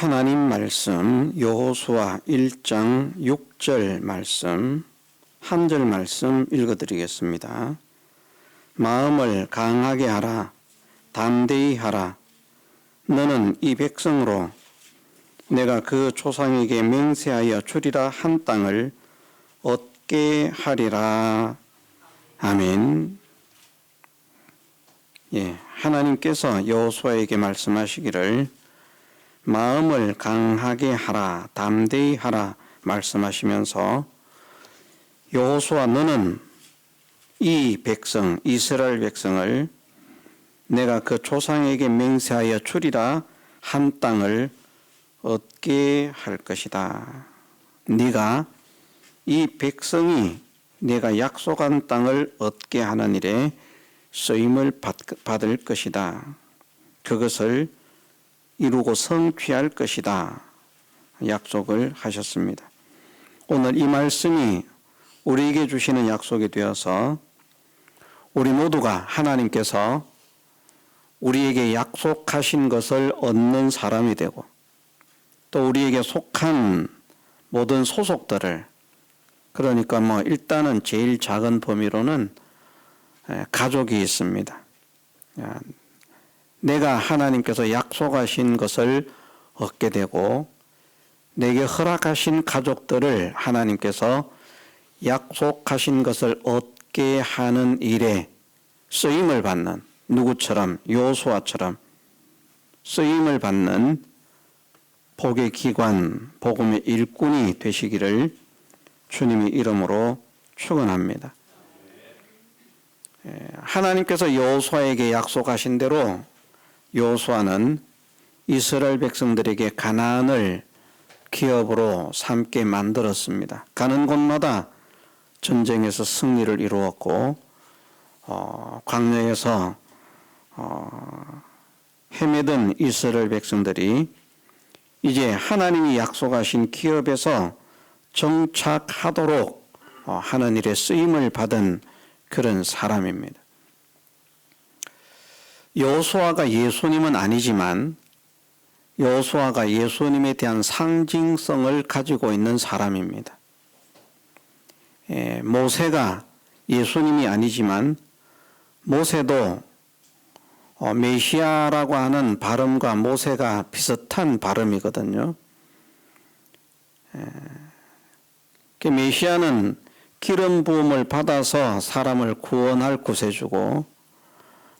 하나님 말씀 여호수아 1장 6절 말씀 한 절 말씀 읽어 드리겠습니다. 마음을 강하게 하라 담대히 하라 너는 이 백성으로 내가 그 조상에게 맹세하여 주리라 한 땅을 얻게 하리라 아멘. 예, 하나님께서 여호수아에게 말씀하시기를 마음을 강하게 하라, 담대히 하라 말씀하시면서 여호수아 너는 이 백성 이스라엘 백성을 내가 그 조상에게 맹세하여 주리라 한 땅을 얻게 할 것이다. 네가 이 백성이 내가 약속한 땅을 얻게 하는 일에 쓰임을 받을 것이다. 그것을 이루고 성취할 것이다. 약속을 하셨습니다. 오늘 이 말씀이 우리에게 주시는 약속이 되어서 우리 모두가 하나님께서 우리에게 약속하신 것을 얻는 사람이 되고 또 우리에게 속한 모든 소속들을 그러니까 뭐 일단은 제일 작은 범위로는 가족이 있습니다. 내가 하나님께서 약속하신 것을 얻게 되고 내게 허락하신 가족들을 하나님께서 약속하신 것을 얻게 하는 일에 쓰임을 받는 누구처럼 요수아처럼 쓰임을 받는 복의 기관, 복음의 일꾼이 되시기를 주님의 이름으로 축원합니다. 하나님께서 여호수아에게 약속하신 대로 여호수아는 이스라엘 백성들에게 가나안을 기업으로 삼게 만들었습니다. 가는 곳마다 전쟁에서 승리를 이루었고 어, 광야에서 어, 헤매던 이스라엘 백성들이 이제 하나님이 약속하신 기업에서 정착하도록 어, 하는 일에 쓰임을 받은 그런 사람입니다. 여호수아가 예수님은 아니지만 여호수아가 예수님에 대한 상징성을 가지고 있는 사람입니다. 예, 모세가 예수님이 아니지만 모세도 어, 메시아라고 하는 발음과 모세가 비슷한 발음이거든요. 예, 그 메시아는 기름 부음을 받아서 사람을 구원할 구세주고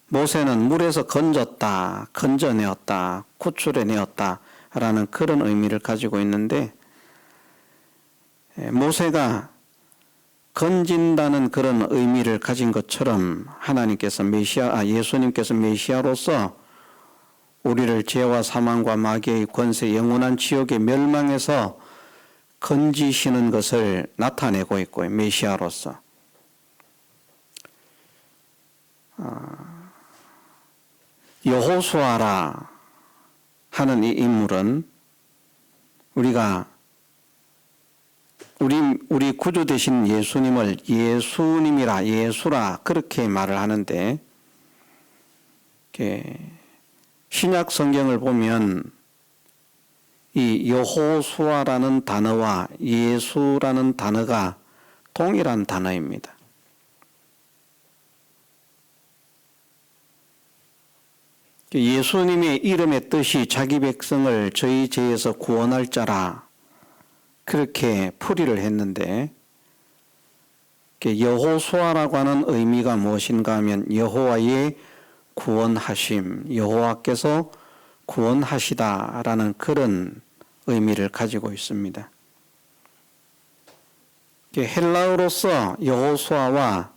모세는 물에서 건졌다, 건져내었다, 구출해내었다 라는 그런 의미를 가지고 있는데 예, 모세가 건진다는 그런 의미를 가진 것처럼 하나님께서 메시아, 아, 예수님께서 메시아로서 우리를 죄와 사망과 마귀의 권세, 영원한 지옥의 멸망에서 건지시는 것을 나타내고 있고 메시아로서. 아, 여호수아라 하는 이 인물은 우리가 우리 우리 구주 되신 예수님을 예수님이라 예수라 그렇게 말을 하는데 신약 성경을 보면 이 여호수아라는 단어와 예수라는 단어가 동일한 단어입니다. 예수님의 이름의 뜻이 자기 백성을 저희 죄에서 구원할 자라 그렇게 풀이를 했는데 여호수아라고 하는 의미가 무엇인가 하면 여호와의 구원하심, 여호와께서 구원하시다라는 그런 의미를 가지고 있습니다. 헬라어로서 여호수아와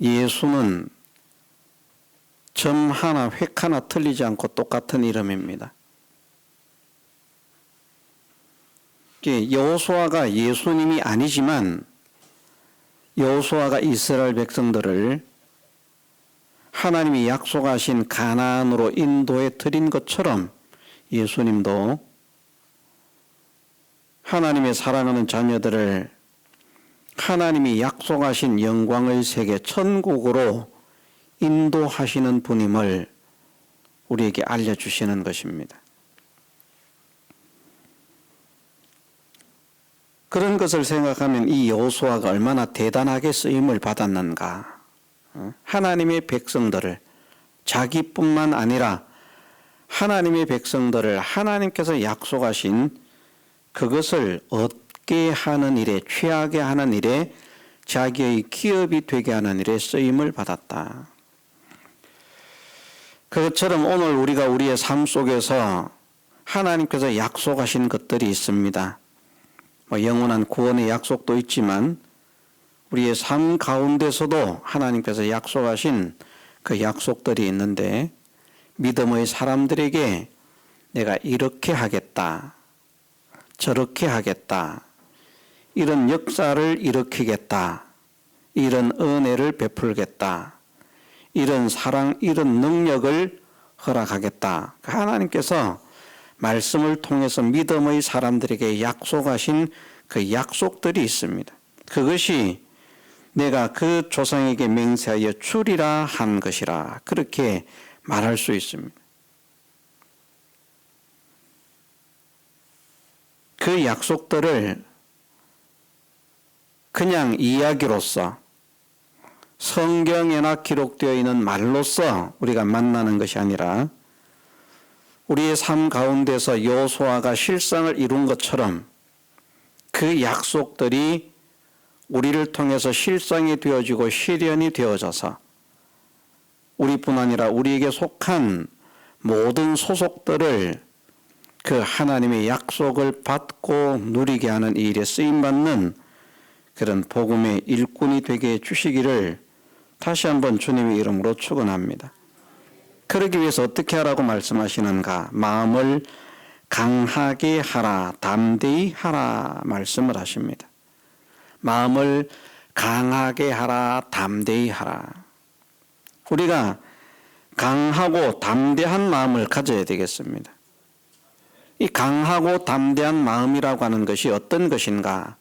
예수는 점 하나, 획 하나 틀리지 않고 똑같은 이름입니다. 여호수아가 예수님이 아니지만 여호수아가 이스라엘 백성들을 하나님이 약속하신 가나안으로 인도해 드린 것처럼 예수님도 하나님의 사랑하는 자녀들을 하나님이 약속하신 영광의 세계 천국으로 인도하시는 분임을 우리에게 알려주시는 것입니다. 그런 것을 생각하면 이 여호수아가 얼마나 대단하게 쓰임을 받았는가. 어? 하나님의 백성들을 자기뿐만 아니라 하나님의 백성들을 하나님께서 약속하신 그것을 얻게 하는 일에 취하게 하는 일에 자기의 기업이 되게 하는 일에 쓰임을 받았다. 그것처럼 오늘 우리가 우리의 삶 속에서 하나님께서 약속하신 것들이 있습니다. 뭐 영원한 구원의 약속도 있지만 우리의 삶 가운데서도 하나님께서 약속하신 그 약속들이 있는데 믿음의 사람들에게 내가 이렇게 하겠다. 저렇게 하겠다. 이런 역사를 일으키겠다. 이런 은혜를 베풀겠다. 이런 사랑, 이런 능력을 허락하겠다. 하나님께서 말씀을 통해서 믿음의 사람들에게 약속하신 그 약속들이 있습니다. 그것이 내가 그 조상에게 맹세하여 주리라 한 것이라. 그렇게 말할 수 있습니다. 그 약속들을 그냥 이야기로서 성경에나 기록되어 있는 말로서 우리가 만나는 것이 아니라 우리의 삶 가운데서 여호수아가 실상을 이룬 것처럼 그 약속들이 우리를 통해서 실상이 되어지고 실현이 되어져서 우리뿐 아니라 우리에게 속한 모든 소속들을 그 하나님의 약속을 받고 누리게 하는 이 일에 쓰임 받는 그런 복음의 일꾼이 되게 해 주시기를 다시 한번 주님의 이름으로 축원합니다. 그러기 위해서 어떻게 하라고 말씀하시는가? 마음을 강하게 하라, 담대히 하라 말씀을 하십니다. 마음을 강하게 하라, 담대히 하라. 우리가 강하고 담대한 마음을 가져야 되겠습니다. 이 강하고 담대한 마음이라고 하는 것이 어떤 것인가?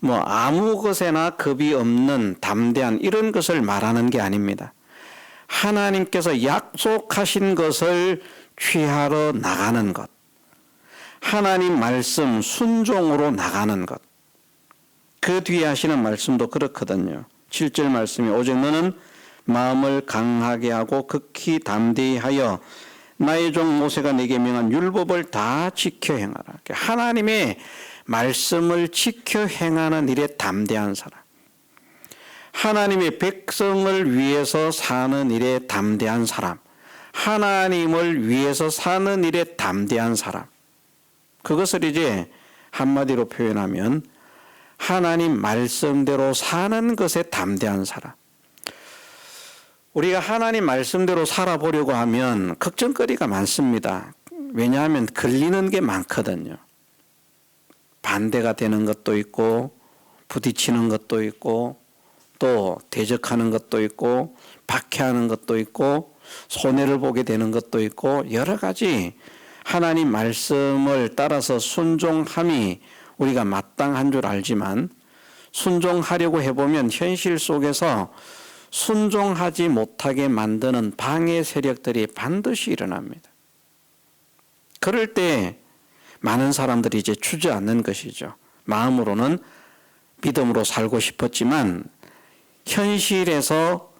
뭐 아무 것에나 겁이 없는 담대한 이런 것을 말하는 게 아닙니다. 하나님께서 약속하신 것을 취하러 나가는 것. 하나님 말씀 순종으로 나가는 것. 그 뒤에 하시는 말씀도 그렇거든요. 7절 말씀이 오직 너는 마음을 강하게 하고 극히 담대히 하여 나의 종 모세가 내게 명한 율법을 다 지켜 행하라. 하나님의 말씀을 지켜 행하는 일에 담대한 사람. 하나님의 백성을 위해서 사는 일에 담대한 사람. 하나님을 위해서 사는 일에 담대한 사람. 그것을 이제 한마디로 표현하면 하나님 말씀대로 사는 것에 담대한 사람. 우리가 하나님 말씀대로 살아보려고 하면 걱정거리가 많습니다. 왜냐하면 걸리는 게 많거든요. 반대가 되는 것도 있고, 부딪히는 것도 있고, 또 대적하는 것도 있고, 박해하는 것도 있고, 손해를 보게 되는 것도 있고, 여러 가지 하나님 말씀을 따라서 순종함이 우리가 마땅한 줄 알지만, 순종하려고 해보면 현실 속에서 순종하지 못하게 만드는 방해 세력들이 반드시 일어납니다. 그럴 때 많은 사람들이 이제 주저앉는 것이죠. 마음으로는 믿음으로 살고 싶었지만 현실에서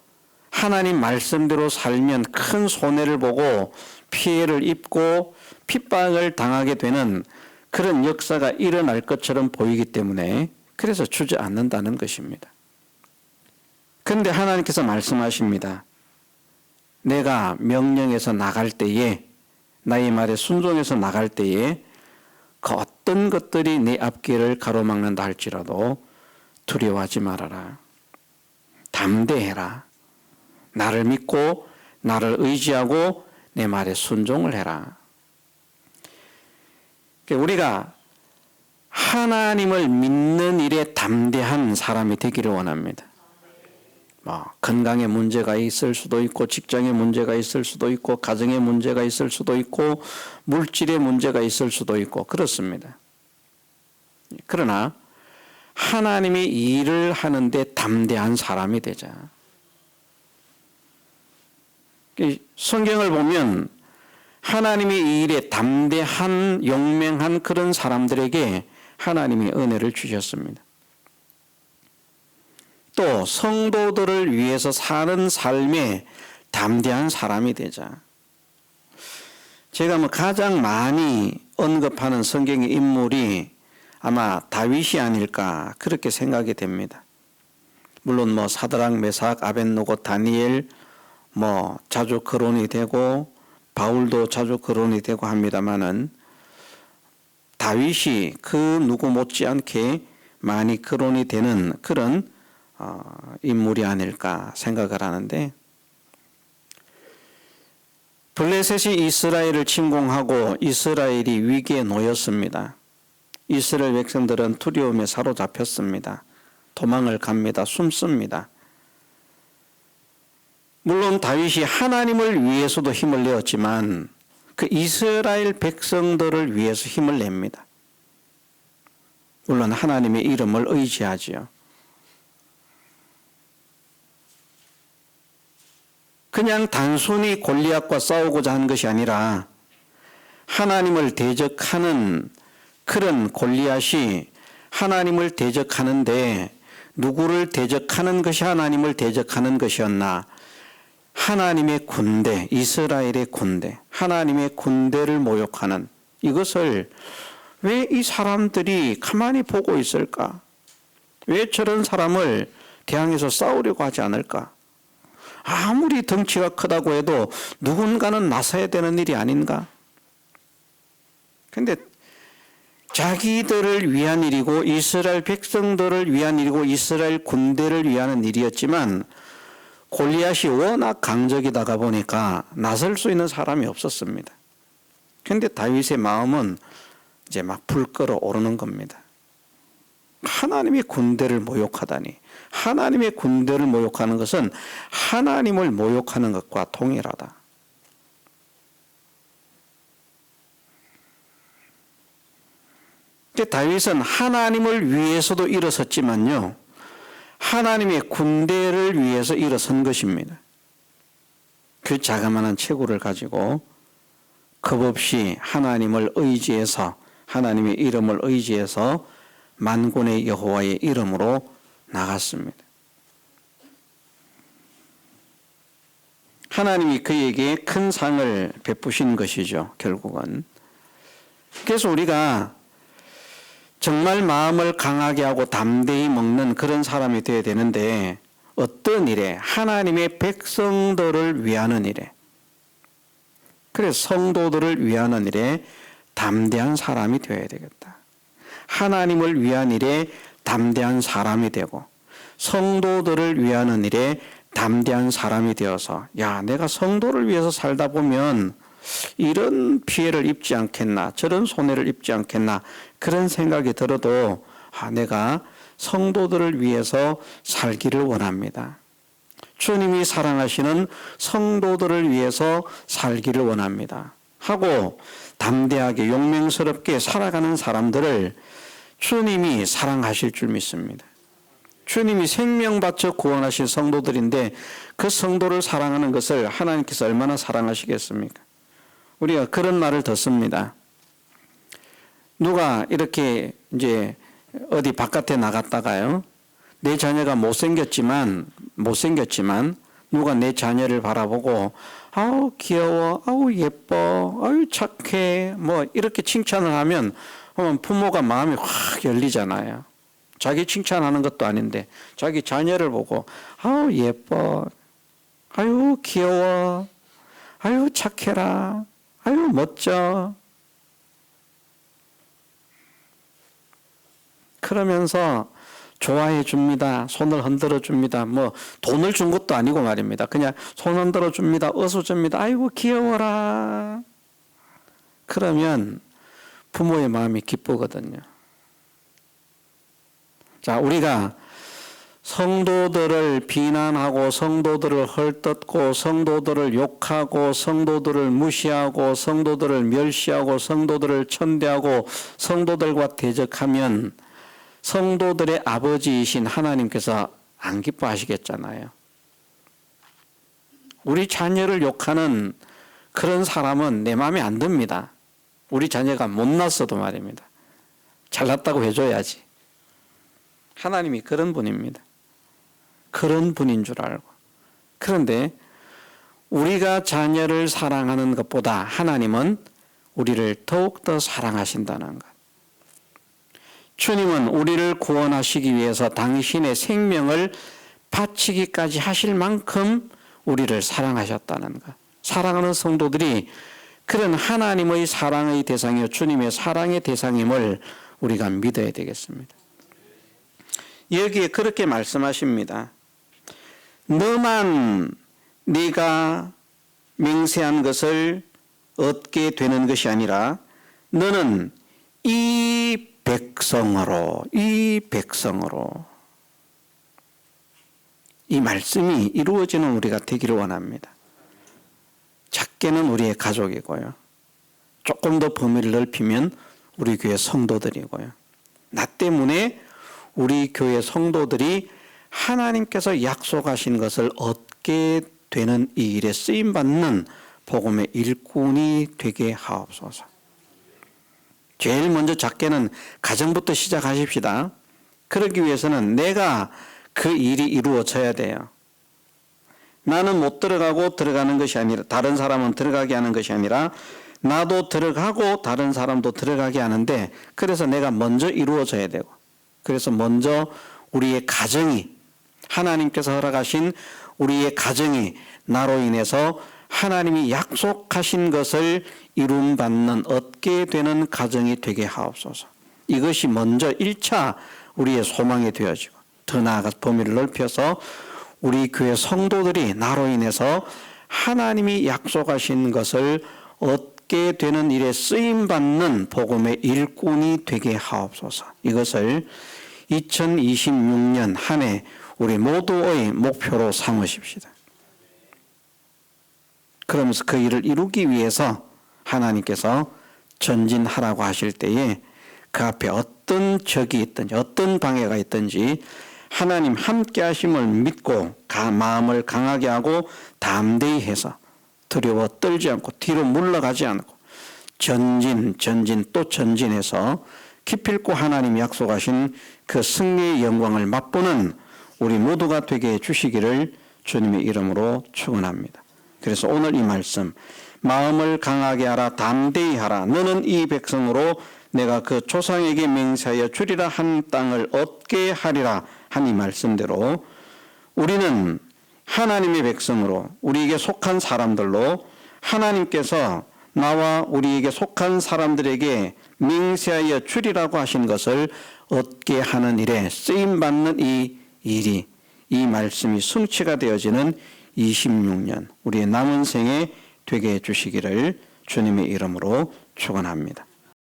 하나님 말씀대로 살면 큰 손해를 보고 피해를 입고 핍박을 당하게 되는 그런 역사가 일어날 것처럼 보이기 때문에 그래서 주저앉는다는 것입니다. 그런데 하나님께서 말씀하십니다. 내가 명령해서 나갈 때에 나의 말에 순종해서 나갈 때에 그 어떤 것들이 내 앞길을 가로막는다 할지라도 두려워하지 말아라. 담대해라. 나를 믿고 나를 의지하고 내 말에 순종을 해라. 우리가 하나님을 믿는 일에 담대한 사람이 되기를 원합니다. 뭐 건강에 문제가 있을 수도 있고 직장에 문제가 있을 수도 있고 가정에 문제가 있을 수도 있고 물질에 문제가 있을 수도 있고 그렇습니다. 그러나 하나님이 일을 하는데 담대한 사람이 되자. 성경을 보면 하나님의 일에 담대한 용맹한 그런 사람들에게 하나님이 은혜를 주셨습니다. 또 성도들을 위해서 사는 삶에 담대한 사람이 되자. 제가 뭐 가장 많이 언급하는 성경의 인물이 아마 다윗이 아닐까 그렇게 생각이 됩니다. 물론 뭐 사드락, 메삭, 아벤노고, 다니엘 뭐 자주 거론이 되고 바울도 자주 거론이 되고 합니다만은 다윗이 그 누구 못지않게 많이 거론이 되는 그런 어, 인물이 아닐까 생각을 하는데 블레셋이 이스라엘을 침공하고 이스라엘이 위기에 놓였습니다. 이스라엘 백성들은 두려움에 사로잡혔습니다. 도망을 갑니다. 숨습니다. 물론 다윗이 하나님을 위해서도 힘을 내었지만 그 이스라엘 백성들을 위해서 힘을 냅니다. 물론 하나님의 이름을 의지하지요. 그냥 단순히 골리앗과 싸우고자 한 것이 아니라 하나님을 대적하는 그런 골리앗이 하나님을 대적하는데 누구를 대적하는 것이 하나님을 대적하는 것이었나? 하나님의 군대, 이스라엘의 군대, 하나님의 군대를 모욕하는 이것을 왜 이 사람들이 가만히 보고 있을까? 왜 저런 사람을 대항해서 싸우려고 하지 않을까? 아무리 덩치가 크다고 해도 누군가는 나서야 되는 일이 아닌가? 근데 자기들을 위한 일이고 이스라엘 백성들을 위한 일이고 이스라엘 군대를 위한 일이었지만 골리앗이 워낙 강적이다가 보니까 나설 수 있는 사람이 없었습니다. 근데 다윗의 마음은 이제 막 불 끓어 오르는 겁니다. 하나님의 군대를 모욕하다니. 하나님의 군대를 모욕하는 것은 하나님을 모욕하는 것과 동일하다. 다윗은 하나님을 위해서도 일어섰지만요. 하나님의 군대를 위해서 일어선 것입니다. 그 자그마한 체구를 가지고 겁없이 하나님을 의지해서 하나님의 이름을 의지해서 만군의 여호와의 이름으로 나갔습니다. 하나님이 그에게 큰 상을 베푸신 것이죠, 결국은. 그래서 우리가 정말 마음을 강하게 하고 담대히 먹는 그런 사람이 되어야 되는데 어떤 일에 하나님의 백성들을 위하는 일에 그래서 성도들을 위하는 일에 담대한 사람이 되어야 되겠다. 하나님을 위한 일에 담대한 사람이 되고 성도들을 위하는 일에 담대한 사람이 되어서 야 내가 성도를 위해서 살다 보면 이런 피해를 입지 않겠나 저런 손해를 입지 않겠나 그런 생각이 들어도 아 내가 성도들을 위해서 살기를 원합니다. 주님이 사랑하시는 성도들을 위해서 살기를 원합니다. 하고 담대하게 용맹스럽게 살아가는 사람들을 주님이 사랑하실 줄 믿습니다. 주님이 생명 바쳐 구원하신 성도들인데 그 성도를 사랑하는 것을 하나님께서 얼마나 사랑하시겠습니까? 우리가 그런 말을 듣습니다. 누가 이렇게 이제 어디 바깥에 나갔다가요. 내 자녀가 못생겼지만 못생겼지만 누가 내 자녀를 바라보고 아우 귀여워, 아우 예뻐, 아우 착해 뭐 이렇게 칭찬을 하면 부모가 마음이 확 열리잖아요. 자기 칭찬하는 것도 아닌데 자기 자녀를 보고 아우 예뻐, 아유 귀여워, 아유 착해라, 아유 멋져. 그러면서 좋아해 줍니다. 손을 흔들어 줍니다. 뭐 돈을 준 것도 아니고 말입니다. 그냥 손 흔들어 줍니다. 어서 줍니다. 아이고 귀여워라. 그러면 부모의 마음이 기쁘거든요. 자, 우리가 성도들을 비난하고 성도들을 헐뜯고 성도들을 욕하고 성도들을 무시하고 성도들을 멸시하고 성도들을 천대하고 성도들과 대적하면 성도들의 아버지이신 하나님께서 안 기뻐하시겠잖아요. 우리 자녀를 욕하는 그런 사람은 내 마음에 안 듭니다. 우리 자녀가 못났어도 말입니다. 잘났다고 해줘야지. 하나님이 그런 분입니다. 그런 분인 줄 알고. 그런데 우리가 자녀를 사랑하는 것보다 하나님은 우리를 더욱더 사랑하신다는 것. 주님은 우리를 구원하시기 위해서 당신의 생명을 바치기까지 하실 만큼 우리를 사랑하셨다는 것. 사랑하는 성도들이 그런 하나님의 사랑의 대상이요 주님의 사랑의 대상임을 우리가 믿어야 되겠습니다. 여기에 그렇게 말씀하십니다. 너만 네가 맹세한 것을 얻게 되는 것이 아니라 너는 이 백성으로 이 백성으로 이 말씀이 이루어지는 우리가 되기를 원합니다. 작게는 우리의 가족이고요. 조금 더 범위를 넓히면 우리 교회 성도들이고요. 나 때문에 우리 교회 성도들이 하나님께서 약속하신 것을 얻게 되는 이 일에 쓰임 받는 복음의 일꾼이 되게 하옵소서. 제일 먼저 작게는 가정부터 시작하십시다. 그러기 위해서는 내가 그 일이 이루어져야 돼요. 나는 못 들어가고 들어가는 것이 아니라 다른 사람은 들어가게 하는 것이 아니라 나도 들어가고 다른 사람도 들어가게 하는데 그래서 내가 먼저 이루어져야 되고 그래서 먼저 우리의 가정이 하나님께서 허락하신 우리의 가정이 나로 인해서 하나님이 약속하신 것을 이룸 받는 얻게 되는 가정이 되게 하옵소서. 이것이 먼저 1차 우리의 소망이 되어지고 더 나아가 범위를 넓혀서 우리 교회 성도들이 나로 인해서 하나님이 약속하신 것을 얻게 되는 일에 쓰임 받는 복음의 일꾼이 되게 하옵소서. 이것을 2026년 한 해 우리 모두의 목표로 삼으십시다. 그러면서 그 일을 이루기 위해서 하나님께서 전진하라고 하실 때에 그 앞에 어떤 적이 있든지 어떤 방해가 있든지 하나님 함께 하심을 믿고 마음을 강하게 하고 담대히 해서 두려워 떨지 않고 뒤로 물러가지 않고 전진 전진 또 전진해서 기필코 하나님 약속하신 그 승리의 영광을 맛보는 우리 모두가 되게 해주시기를 주님의 이름으로 축원합니다. 그래서 오늘 이 말씀 마음을 강하게 하라 담대히 하라. 너는 이 백성으로 내가 그 조상에게 맹세하여 주리라. 한 땅을 얻게 하리라 한이 말씀대로 우리는 하나님의 백성으로 우리에게 속한 사람들로 하나님께서 나와 우리에게 속한 사람들에게 맹세하여 주리라고 하신 것을 얻게 하는 일에 쓰임 받는 이 일이 이 말씀이 성취가 되어지는 26년 우리의 남은 생에 되게 해 주시기를 주님의 이름으로 축원합니다.